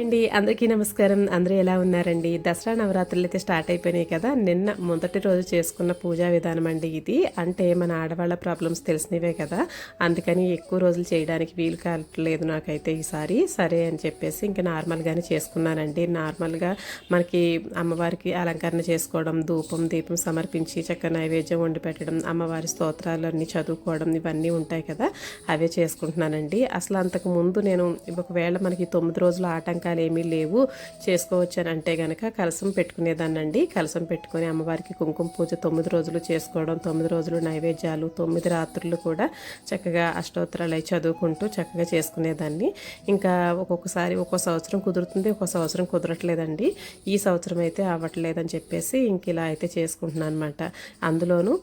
అండి. అందరికీ నమస్కారం. అందరూ ఎలా ఉన్నారండి? దసరా నవరాత్రులు అయితే స్టార్ట్ అయిపోయినాయి కదా. నిన్న మొదటి రోజు చేసుకున్న పూజా విధానం అండి ఇది. అంటే మన ఆడవాళ్ళ ప్రాబ్లమ్స్ తెలిసినవే కదా. అందుకని ఎక్కువ రోజులు చేయడానికి వీలు కావట్లేదు నాకైతే ఈసారి. సరే అని చెప్పేసి ఇంకా నార్మల్గానే చేసుకున్నానండి. నార్మల్గా మనకి అమ్మవారికి అలంకరణ చేసుకోవడం ధూపం దీపం సమర్పించి చక్క నైవేద్యం వండి పెట్టడం అమ్మవారి స్తోత్రాలు అన్నీ చదువుకోవడం ఇవన్నీ ఉంటాయి కదా. అవే చేసుకుంటున్నానండి. అసలు అంతకు ముందు నేను ఒకవేళ మనకి తొమ్మిది రోజులు ఆటంకాలు ఏమీ లేవు. చేసుకోవచ్చని అంటే గనక కలసం పెట్టుకునేదానండి కలసం పెట్టుకుని అమ్మవారికి కుంకుమ పూజ తొమ్మిది రోజులు చేసుకోవడం తొమ్మిది రోజులు నైవేద్యాలు తొమ్మిది రాత్రులు కూడా చక్కగా అష్టోత్తరాలు అవి చదువుకుంటూ చక్కగా చేసుకునేదాన్ని. ఇంకా ఒక్కొక్కసారి ఒక్కో సంవత్సరం కుదురుతుంది ఒక్కో సంవత్సరం కుదరట్లేదండి. ఈ సంవత్సరం అయితే అవ్వట్లేదని చెప్పేసి ఇంక ఇలా అయితే చేసుకుంటున్నాను అనమాట అందులోనూ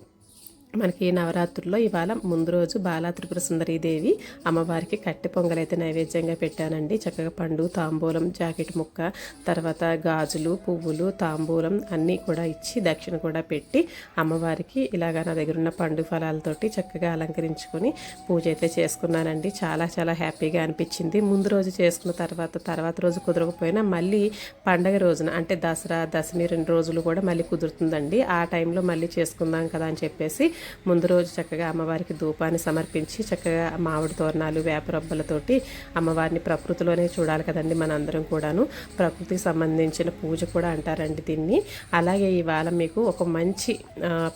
మనకి నవరాత్రుల్లో ఇవాళ ముందు రోజు బాలా త్రిపుర సుందరీదేవి అమ్మవారికి కట్టె పొంగలైతే నైవేద్యంగా పెట్టానండి. చక్కగా పండు తాంబూలం జాకెట్ ముక్క తర్వాత గాజులు పువ్వులు తాంబూలం అన్నీ కూడా ఇచ్చి దక్షిణ కూడా పెట్టి అమ్మవారికి ఇలాగ నా దగ్గర ఉన్న పండు ఫలాలతోటి చక్కగా అలంకరించుకొని పూజ అయితే చేసుకున్నానండి. చాలా చాలా హ్యాపీగా అనిపించింది. ముందు రోజు చేసుకున్న తర్వాత తర్వాత రోజు కుదరకపోయినా మళ్ళీ పండగ రోజున అంటే దసరా దశమి రెండు రోజులు కూడా మళ్ళీ కుదురుతుందండి. ఆ టైంలో మళ్ళీ చేసుకుందాం కదా అని చెప్పేసి ముందు రోజు చక్కగా అమ్మవారికి ధూపాన్ని సమర్పించి చక్కగా మామిడి తోరణాలు వేపరొబ్బలతోటి అమ్మవారిని ప్రకృతిలోనే చూడాలి కదండి మనందరం కూడాను. ప్రకృతికి సంబంధించిన పూజ కూడా అంటారండి దీన్ని. అలాగే ఇవాళ మీకు ఒక మంచి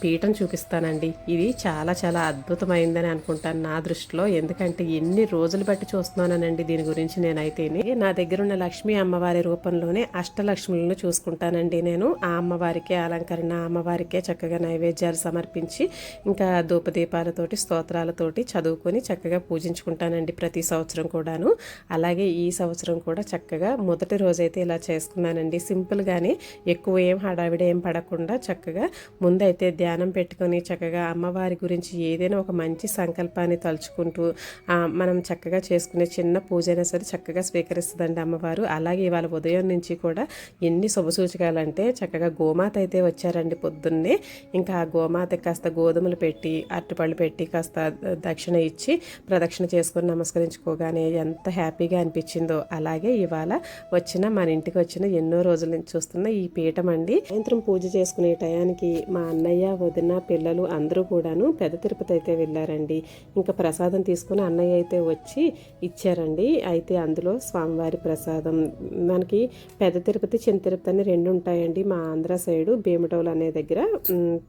పీఠం చూపిస్తానండి. ఇది చాలా చాలా అద్భుతమైందని అనుకుంటాను నా దృష్టిలో. ఎందుకంటే ఎన్ని రోజులు బట్టి చూస్తున్నానండి దీని గురించి నేనైతే నా దగ్గర ఉన్న లక్ష్మీ అమ్మవారి రూపంలోనే అష్టలక్ష్ములను చూసుకుంటానండి నేను. ఆ అమ్మవారికే అలంకరణ అమ్మవారికే చక్కగా నైవేద్యాలు సమర్పించి ఇంకా ధూపదీపాలతోటి స్తోత్రాలతోటి చదువుకొని చక్కగా పూజించుకుంటానండి ప్రతి సంవత్సరం కూడాను. అలాగే ఈ సంవత్సరం కూడా చక్కగా మొదటి రోజైతే ఇలా చేసుకున్నానండి. సింపుల్గానే ఎక్కువ ఏం హడావిడ ఏం పడకుండా చక్కగా ముందైతే ధ్యానం పెట్టుకొని చక్కగా అమ్మవారి గురించి ఏదైనా ఒక మంచి సంకల్పాన్ని తలుచుకుంటూ మనం చక్కగా చేసుకునే చిన్న పూజ అయినా సరే చక్కగా స్వీకరిస్తుందండి అమ్మవారు. అలాగే ఇవాళ ఉదయం నుంచి కూడా ఎన్ని శుభసూచకాలంటే చక్కగా గోమాత అయితే వచ్చారండి పొద్దున్నే. ఇంకా ఆ గోమాత కాస్త గోధుమ గోధుమలు పెట్టి అరటిపళ్ళు పెట్టి కాస్త దక్షిణ ఇచ్చి ప్రదక్షిణ చేసుకొని నమస్కరించుకోగానే ఎంత హ్యాపీగా అనిపించిందో. అలాగే ఇవాళ వచ్చిన మన ఇంటికి వచ్చిన ఎన్నో రోజుల నుంచి చూస్తున్న ఈ పీఠం అండి. సాయంత్రం పూజ చేసుకునే టయానికి మా అన్నయ్య వదిన పిల్లలు అందరూ కూడాను పెద్ద తిరుపతి అయితే వెళ్ళారండి. ఇంకా ప్రసాదం తీసుకుని అన్నయ్య అయితే వచ్చి ఇచ్చారండి. అయితే అందులో స్వామివారి ప్రసాదం. మనకి పెద్ద తిరుపతి చిన్న తిరుపతి అని రెండు ఉంటాయండి. మా ఆంధ్ర సైడు భీమటోల్ అనే దగ్గర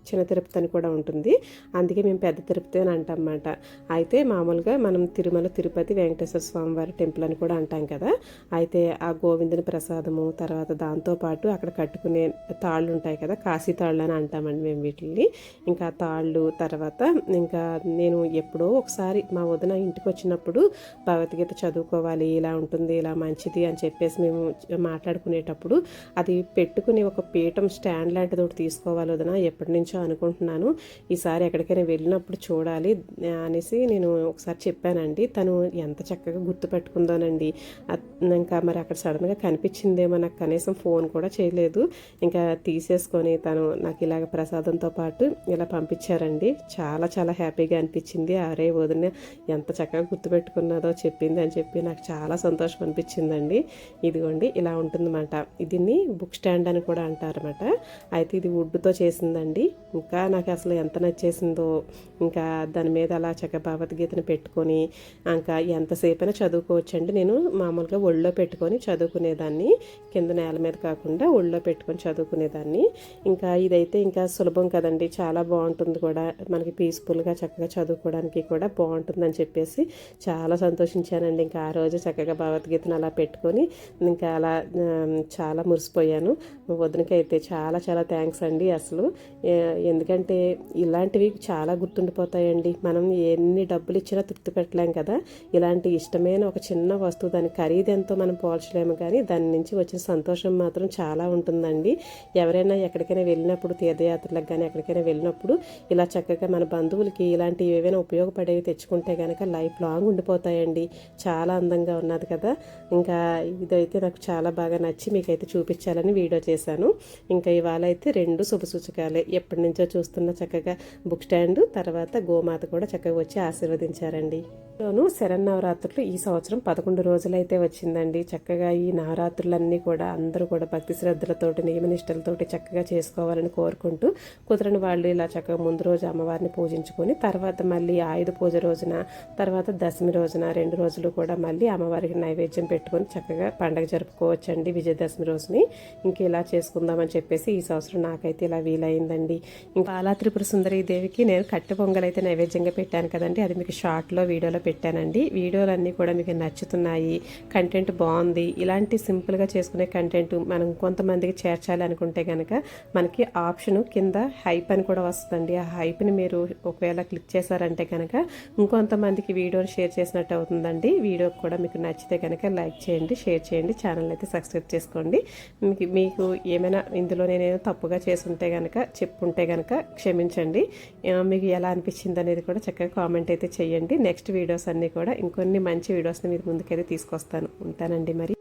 చిన్న తిరుపతి అని కూడా ఉంటుంది. అందుకే మేము పెద్ద తిరుపతి అని అంటామన్నమాట అయితే మామూలుగా మనం తిరుమల తిరుపతి వెంకటేశ్వర స్వామి వారి టెంపుల్ అని కూడా అంటాం కదా. అయితే ఆ గోవిందుని ప్రసాదము తర్వాత దాంతోపాటు అక్కడ కట్టుకునే తాళ్ళు ఉంటాయి కదా కాశీ తాళ్ళు అని అంటామండి మేము వీటిని ఇంకా తాళ్ళు తర్వాత ఇంకా నేను ఎప్పుడో ఒకసారి మా వదిన ఇంటికి వచ్చినప్పుడు భగవద్గీత చదువుకోవాలి ఇలా ఉంటుంది ఇలా మంచిది అని చెప్పేసి మేము మాట్లాడుకునేటప్పుడు అది పెట్టుకుని ఒక పీఠం స్టాండ్ లాంటిది ఒకటి తీసుకోవాలి వదిన ఎప్పటి నుంచో అనుకుంటున్నాను. ఈసారి ఎక్కడికైనా వెళ్ళినప్పుడు చూడాలి అనేసి నేను ఒకసారి చెప్పానండి. తను ఎంత చక్కగా గుర్తుపెట్టుకుందోనండి ఇంకా మరి అక్కడ సడన్గా కనిపించిందేమో నాకు కనీసం ఫోన్ కూడా చేయలేదు. ఇంకా తీసేసుకొని తను నాకు ఇలాగ ప్రసాదంతో పాటు ఇలా పంపించారండి. చాలా చాలా హ్యాపీగా అనిపించింది. అరే వదిన ఎంత చక్కగా గుర్తుపెట్టుకున్నదో చెప్పింది అని చెప్పి నాకు చాలా సంతోషం అనిపించిందండి. ఇదిగోండి ఇలా ఉంటుందన్నమాట. దీన్ని బుక్ స్టాండ్ అని కూడా అంటారన్నమాట. అయితే ఇది వుడ్తో చేసిందండి. ఇంకా నాకు అసలు ఎంత వచ్చేసిందో. ఇంకా దాని మీద అలా చక్క భగవద్గీతను పెట్టుకొని ఇంకా ఎంతసేపైనా చదువుకోవచ్చండి. నేను మామూలుగా ఒళ్ళో పెట్టుకొని చదువుకునేదాన్ని. కింద నేల మీద కాకుండా ఒళ్ళో పెట్టుకొని చదువుకునేదాన్ని. ఇంకా ఇదైతే ఇంకా సులభం కదండి. చాలా బాగుంటుంది కూడా. మనకి పీస్ఫుల్గా చక్కగా చదువుకోవడానికి కూడా బాగుంటుందని చెప్పేసి చాలా సంతోషించానండి. ఇంకా ఆ రోజు చక్కగా భగవద్గీతను అలా పెట్టుకొని ఇంకా అలా చాలా మురిసిపోయాను. వదినకైతే అయితే చాలా చాలా థ్యాంక్స్ అండి అసలు. ఎందుకంటే ఇలా ఇలాంటివి చాలా గుర్తుండిపోతాయండి. మనం ఎన్ని డబ్బులు ఇచ్చినా తృప్తి పెట్టలేం కదా. ఇలాంటి ఇష్టమైన ఒక చిన్న వస్తువు దాని ఖరీదు ఎంతో మనం పోల్చలేము కానీ దాని నుంచి వచ్చిన సంతోషం మాత్రం చాలా ఉంటుందండి. ఎవరైనా ఎక్కడికైనా వెళ్ళినప్పుడు తీర్థయాత్రలకు కానీ ఎక్కడికైనా వెళ్ళినప్పుడు ఇలా చక్కగా మన బంధువులకి ఇలాంటివి ఏవైనా ఉపయోగపడేవి తెచ్చుకుంటే కనుక లైఫ్ లాంగ్ ఉండిపోతాయండి. చాలా అందంగా ఉన్నది కదా. ఇంకా ఇదైతే నాకు చాలా బాగా నచ్చి మీకైతే చూపించాలని వీడియో చేశాను. ఇంకా ఇవాళ అయితే రెండు శుభ సూచకాలే ఎప్పటి నుంచో చూస్తున్న చక్కగా బుక్ స్టాండ్ తర్వాత గోమాత కూడా చక్కగా వచ్చి ఆశీర్వదించారండి. లోను శరన్నవరాత్రులు ఈ సంవత్సరం పదకొండు రోజులైతే వచ్చిందండి. చక్కగా ఈ నవరాత్రులన్నీ కూడా అందరూ కూడా భక్తి శ్రద్ధలతోటి నియమనిష్టలతోటి చక్కగా చేసుకోవాలని కోరుకుంటూ కుదరని వాళ్ళు ఇలా చక్కగా ముందు రోజు అమ్మవారిని పూజించుకొని తర్వాత మళ్ళీ ఆయుధ పూజ రోజున తర్వాత దశమి రోజున రెండు రోజులు కూడా మళ్ళీ అమ్మవారికి నైవేద్యం పెట్టుకొని చక్కగా పండగ జరుపుకోవచ్చండి విజయదశమి రోజుని. ఇంక ఇలా చేసుకుందామని చెప్పేసి ఈ సంవత్సరం నాకైతే ఇలా వీలైందండి. ఇంకా అలా త్రిపుర సుందరి దేవికి నేను కట్టె పొంగల్ అయితే నైవేద్యంగా పెట్టాను కదండి. అది మీకు షార్ట్లో వీడియోలో పెట్టానండి. వీడియోలన్నీ కూడా మీకు నచ్చుతున్నాయి. కంటెంట్ బాగుంది. ఇలాంటి సింపుల్గా చేసుకునే కంటెంట్ మనం కొంతమందికి చేర్చాలి అనుకుంటే కనుక మనకి ఆప్షన్ కింద హైప్ అని కూడా వస్తుందండి. ఆ హైప్ని మీరు ఒకవేళ క్లిక్ చేశారంటే కనుక ఇంకొంతమందికి వీడియోని షేర్ చేసినట్టు అవుతుందండి. వీడియో కూడా మీకు నచ్చితే కనుక లైక్ చేయండి షేర్ చేయండి ఛానల్ అయితే సబ్స్క్రైబ్ చేసుకోండి. మీకు మీకు ఏమైనా ఇందులో నేను తప్పుగా చేసుంటే కనుక చెప్పుంటే కనుక క్షమించండి. మీకు ఎలా అనిపించింది అనేది కూడా చక్కగా కామెంట్ అయితే చేయండి. నెక్స్ట్ వీడియోస్ అన్నీ కూడా ఇంకొన్ని మంచి వీడియోస్ని మీరు ముందుకైతే తీసుకొస్తాను. ఉంటానండి మరి.